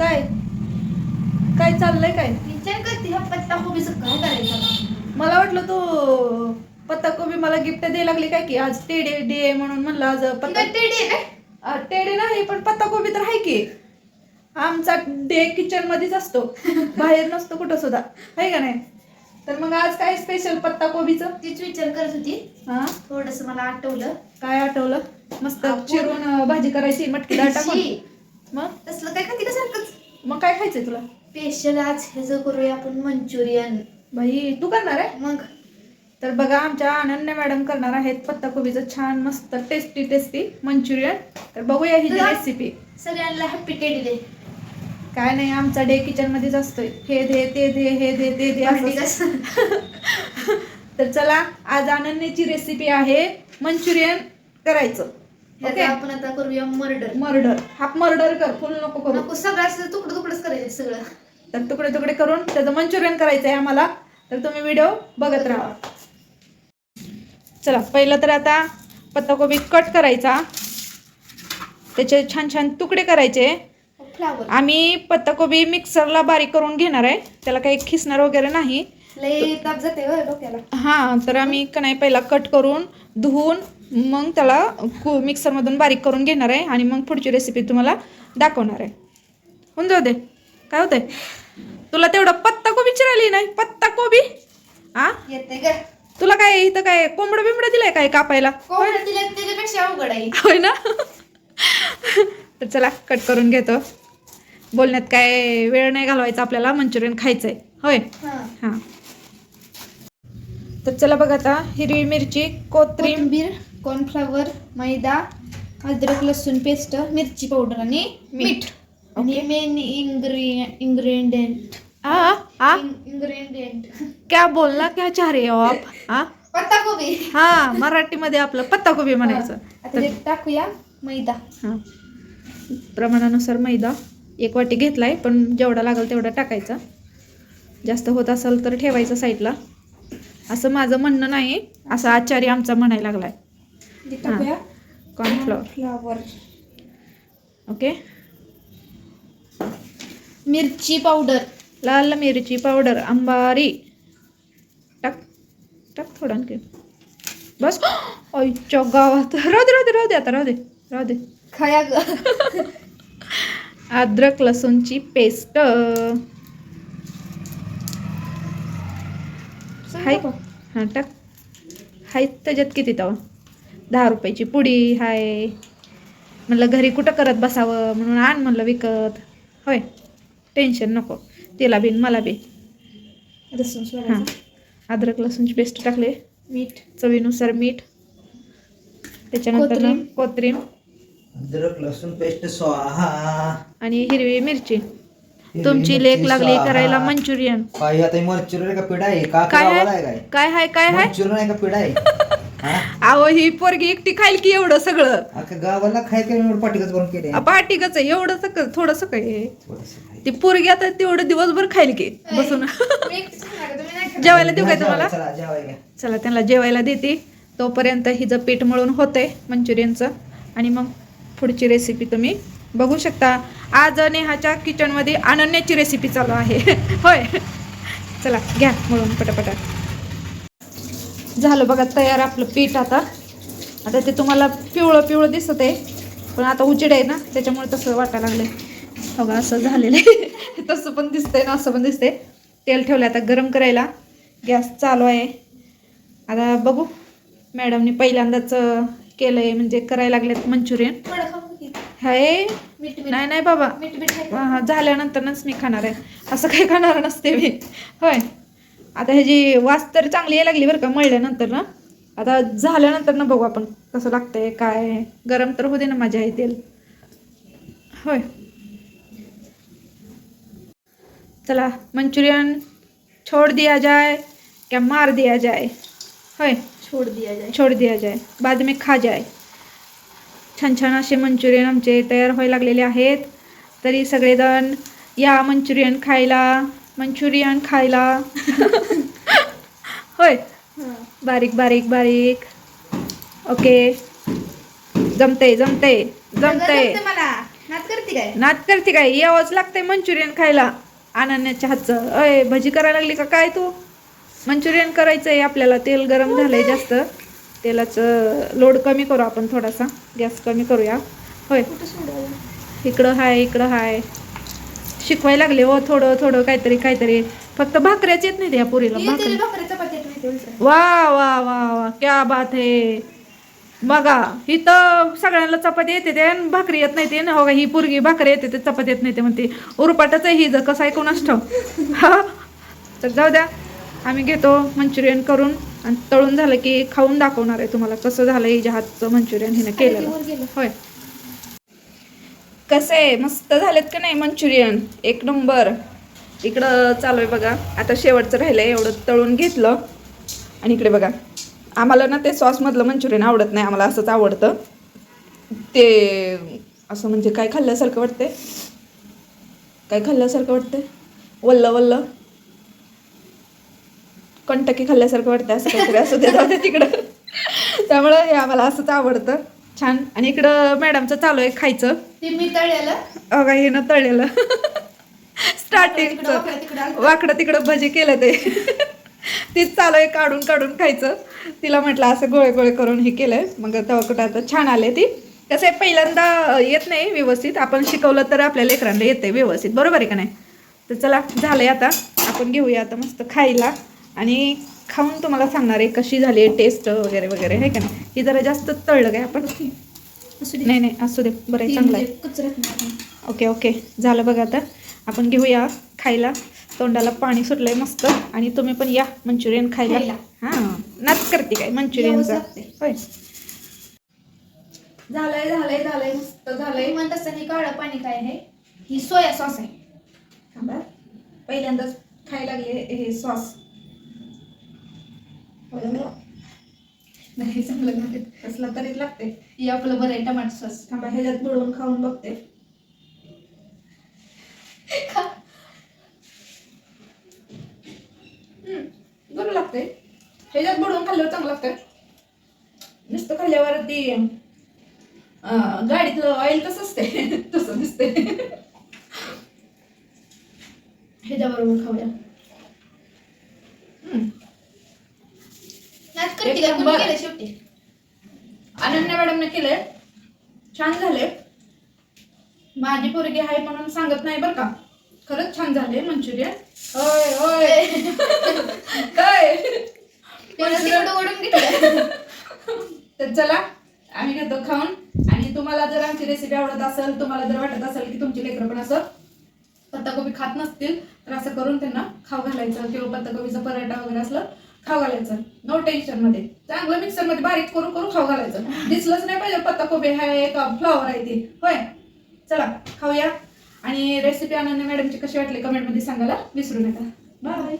काय? काय चाललंय काय? विचार करते ह्या पत्ता कोबीचं काय करायचं? मला वाटलं तू पत्ता कोबी मला गिफ्ट द्यायला लागली काय की आज टेडे डे आहे म्हणून म्हणलं आज ती पत्ता टेडी आहे? काय? आ, टेडे नाही पण पत्ता कोबी तर आहे की. आमचा डे किचन मध्येच असतो. बाहेर नसतो कुठं सुद्धा. आहे का नाही? तर मग आज काय स्पेशल पत्ता कोबीचं? तीच विचार करत होती. हा? थोडस मला आठवलं. काय आठवलं? मस्त आपण- चिरून अं, भाजी करायची मटकी डाळ टाकून. शी, मग? तसलं काय खाती का सारखंच? मग काय खायचंय तुला? स्पेशल आज ह्याचं करूया आपण मंचुरियन. बाई तू करणार आहे? मग? तर बघा आमच्या अनन्या मॅडम करणार आहेत पत्ताकोबीचं छान मस्त टेस्टी टेस्टी मंचुरियन. तर बघूया ही तुला- रेसिपी सगळ्यांना हॅपी टेडी दे काय नाही आमचा डे किचन मध्येच असतोय. हे दे ते दे हे दे ते दे असं. तर चला आज अनन्याची रेसिपी आहे मंचुरियन करायचं. ओके आपण आता करूया मर्डर. मर्डर. हाफ मर्डर कर फुल नको करू. नको सगळं असं तुकडं तुकडच करायचं सगळं. तर तुकडे तुकडे करून त्याचं मंचुरियन करायचं आहे आम्हाला. तर तुम्ही व्हिडिओ बघत राहा. चला पहिलं तर आता पत्ताकोबी कट करायचा. त्याचे छान छान तुकडे करायचे. फ्लावर आम्ही पत्ताकोबी मिक्सरला बारीक करून घेणार आहे. त्याला काही खिसणार वगैरे नाही. लय ताप जाते हो डोक्याला. हां तर आम्ही का नाही पहिला कट करून धुवून मग त्याला कु मिक्सरमधून बारीक करून घेणार आहे आणि मग पुढची रेसिपी तुम्हाला दाखवणार आहे. होऊन जाऊ दे. काय होतंय? तुला तेवढं पत्ताकोबी चिरायली नाही? पत्ताकोबी? आ? येते का तुला काय इथं काय कोंबडं बिंबडं दिलंय काय कापायला? कोण दिले त्याच्यापेक्षा अवघड आहे. होय ना? तर चला कट करून घेतो. बोलण्यात काय वेळ नाही घालवायचा आपल्याला मंचुरियन खायचंय. होय? हा. हां. तर चला बघा आता हिरवी मिरची कोथिंबीर कॉर्नफ्लावर मैदा अद्रक लसूण पेस्ट मिरची पावडर आणि मीठ. आणि मेन इन्ग्रेडियंट आ आ. इन्ग्रेडियंट क्या बोलना क्या चाह रहे हो आप? आ? पत्ता कोबी हा मराठीमध्ये आपलं पत्ताकोबी म्हणायचं. आता टाकूया मैदा. हां. प्रमाणानुसार मैदा एक वाटी घेतलाय पण जेवढा लागेल तेवढा टाकायचा. जास्त होत असेल तर ठेवायचं साईडला असं माझं म्हणणं नाही असं आचार्य आमचा म्हणायला लागलाय. Cornflour flour okay. मिरची पावडर लाल मिरची पावडर अंबारी. टाक टाक थोडा आणखी. बस. आईच्या गावात. राहू दे राहू दे राहू दे आता राहू दे राहू दे. खाया अद्रक लसूणची पेस्ट. हाय. हां टाक. हाय त्याच्यात किती तवा? दहा रुपयाची पुडी हाय. म्हणलं घरी कुठं करत बसावं? म्हणून आण म्हणलं विकत. होय टेन्शन नको. तिला बिन मला बी लसूण हां. अद्रक लसूणची पेस्ट टाकले. मीठ. चवीनुसार मीठ. त्याच्यानंतर ना कोथिंबीर अद्रक लसूण पेस्ट आणि हिरवी मिरची. तुमची लेक लागली. करायला मंचुरियन. काय आता मंचुरियन का पिढा आहे? का काय आहे आहे? काय काय हाय काय हाय मंचुरियन आहे का पिढा आहे? हा? अहो ही पोरगी एकटी खाईल की एवढं सगळं? गावाला खाय काय एवढं पाठीगत करून केले पाटिकच आहे. एवढं सगळं थोडंसं काय. ती पोरगी आता तेवढं दिवसभर खाईल की बसून. जेवायला देऊ काय तुम्हाला? चला त्यांना जेवायला देते. तोपर्यंत हिचं पीठ मळून होतंय मंचुरियनचं. आणि मग पुढची रेसिपी तुम्ही बघू शकता. आज नेहाच्या किचनमध्ये अनन्याची रेसिपी चालू आहे. होय. चला घ्या म्हणून पटापटा झालं बघा तयार आपलं पीठ आता. आता ते तुम्हाला पिवळं पिवळं दिसत आहे पण आता उजेड आहे ना त्याच्यामुळे तसं वाटायला आहे बघा असं झालेलं आहे. तसं पण दिसतंय ना असं पण दिसतंय. तेल ठेवलं आता गरम करायला. गॅस चालू आहे. आता बघू मॅडमनी पहिल्यांदाच केलं आहे म्हणजे करायला लागलेत मंचुरियन. मीठ नाही नाही बाबा? हा, झाल्यानंतरच मी खाणार आहे. असं काही खाणार नसते मी. होय. आता ह्याची वास तर चांगली यायला लागली बरं का मळल्यानंतर ना. आता झाल्यानंतर ना बघू आपण कसं लागतंय काय. गरम तर होऊ दे ना माझ्या हे तेल. होय. चला मंचुरियन छोड़ दिया जाए क्या मार दिया जाए होय. छोड दिया जाए छोड़ दिया जाए बाद में खा जाए छान छान असे मंचुरियन आमचे तयार व्हायला लागलेले आहेत. तरी सगळेजण या मंचुरियन खायला मंचुरियन खायला. होय. हां. बारीक बारीक बारीक. ओके. जमते जमते जमते नात करते काय? नात करते काय? यावंच लागतंय मंचुरियन खायला. अनन्याच्या हातचं. अय भजी करायला लागली का काय तू? मंचुरियन करायचंय आपल्याला. तेल गरम झालंय जास्त. तेलाचं लोड कमी करू आपण थोडासा. गॅस कमी करूया. होय. इकडं हाय इकडं हाय. शिकवायला लागले हो थोडं थोडं काहीतरी काहीतरी. फक्त भाकऱ्याच येत नाही या पुरीला. वा वा वा वा. क्या बात है. बघा इथं सगळ्यांना चपाती येते ते भाकरी येत नाही ते. ना हो ही पोरगी भाकरी येते ते चपाती येत नाही ते म्हणते. उरपाटच आहे ही जर कसं आहे कोणाच ठाव हा तर जाऊ द्या. आम्ही घेतो मंचुरियन करून. आणि तळून झालं की खाऊन दाखवणार आहे तुम्हाला कसं झालं हिच्या हातचं मंचुरियन हिनं केलेलं. गेलं. होय. कसं आहे? मस्त झालेत का नाही मंचुरियन? एक नंबर. इकडं चालू आहे बघा. आता शेवटचं राहिलं आहे एवढं तळून घेतलं. आणि इकडे बघा. आम्हाला ना ते सॉसमधलं मंचुरियन आवडत नाही आम्हाला असंच आवडतं. ते असं म्हणजे काय खाल्ल्यासारखं वाटते काय खाल्ल्यासारखं वाटते वल्ल वल्ल. कंटकी खाल्ल्यासारखं वाटतं असं काहीतरी असं ते जाऊ दे तिकडं. त्यामुळं हे आम्हाला असंच आवडतं. छान. आणि इकडं मॅडमचं चालू आहे खायचं. मी तळ्याला अगं हे न तळलेलं. स्टार्टिंगचं वाकडं तिकडं आलं. वाकडं तिकडं भजी केलं ते. तीच चालू आहे काढून काढून खायचं. तिला म्हटलं असं गोळे गोळे करून हे केलंय. मग तेव्हा कुठं आता छान आले ती. कसं आहे पहिल्यांदा येत नाही व्यवस्थित. आपण शिकवलं तर आपल्या लेकरांना येते व्यवस्थित. बरोबर आहे का नाही? तर चला झालंय आता. आपण घेऊया आता मस्त खायला. आणि खाऊन तुम्हाला सांगणार आहे कशी झाली टेस्ट वगैरे वगैरे आहे का नाही? ही जरा जास्त तळलं काय आपण? असू दे. नाही नाही असू दे. बरं आहे चांगलं आहे. म्हणजे नाही. Okay okay. झालं बघा आता. आपण घेऊया खायला. तोंडाला पाणी सुटलंय मस्त. आणि तुम्ही पण या मंचुरियन खायला. हां नाच करते काय मंचुरियनचा? लागतंय. होय. झालंय झालंय झालंय मस्त झालंय. लई म्हणत असताना काळं पाणी काय आहे? ही सोया सॉस आहे. पहिल्यांदाच खायला लागले हे सॉस. नाही चांगलं लागत कसला तरी लागते ही आपलं बरं आहे टमाटर सॉस. थांबा ह्याच्यात बुडवून खाऊन बघते. बरं लागते ह्याच्यात बुडवून खाल्ल्यावर चांगलं लागतंय. नुसतं खाल्ल्यावर ती गाडीतलं ऑइल कसं असते तसं दिसते ह्याच्याबरोबर खाऊया हम्म. नाच करते एक नंबर. अनन्या मॅडमने केले छान झाले माझी पोरगी आहे म्हणून सांगत नाही बरं का. खरंच छान झाले मंचुरियन होय होय. काय? तर चला आम्ही घेतो खाऊन. आणि तुम्हाला जर आमची रेसिपी आवडत असेल तुम्हाला जर वाटत असेल की तुमची लेकरं पण असं पत्ताकोबी खात नसतील तर असं करून त्यांना खाऊ घालायचं. किंवा पत्ताकोबीचा पराठा वगैरे असलं खाऊ घालायचं. नो टेन्शनमध्ये. चांगलं मिक्सरमध्ये बारीक करून करून खाऊ घालायचं. दिसलंच नाही पाहिजे पत्ताकोबी आहे का फ्लॉवर आहे ती. होय? चला खाऊया. आणि रेसिपी आनंद मॅडमची कशी वाटली कमेंटमध्ये सांगायला विसरू नका. बाय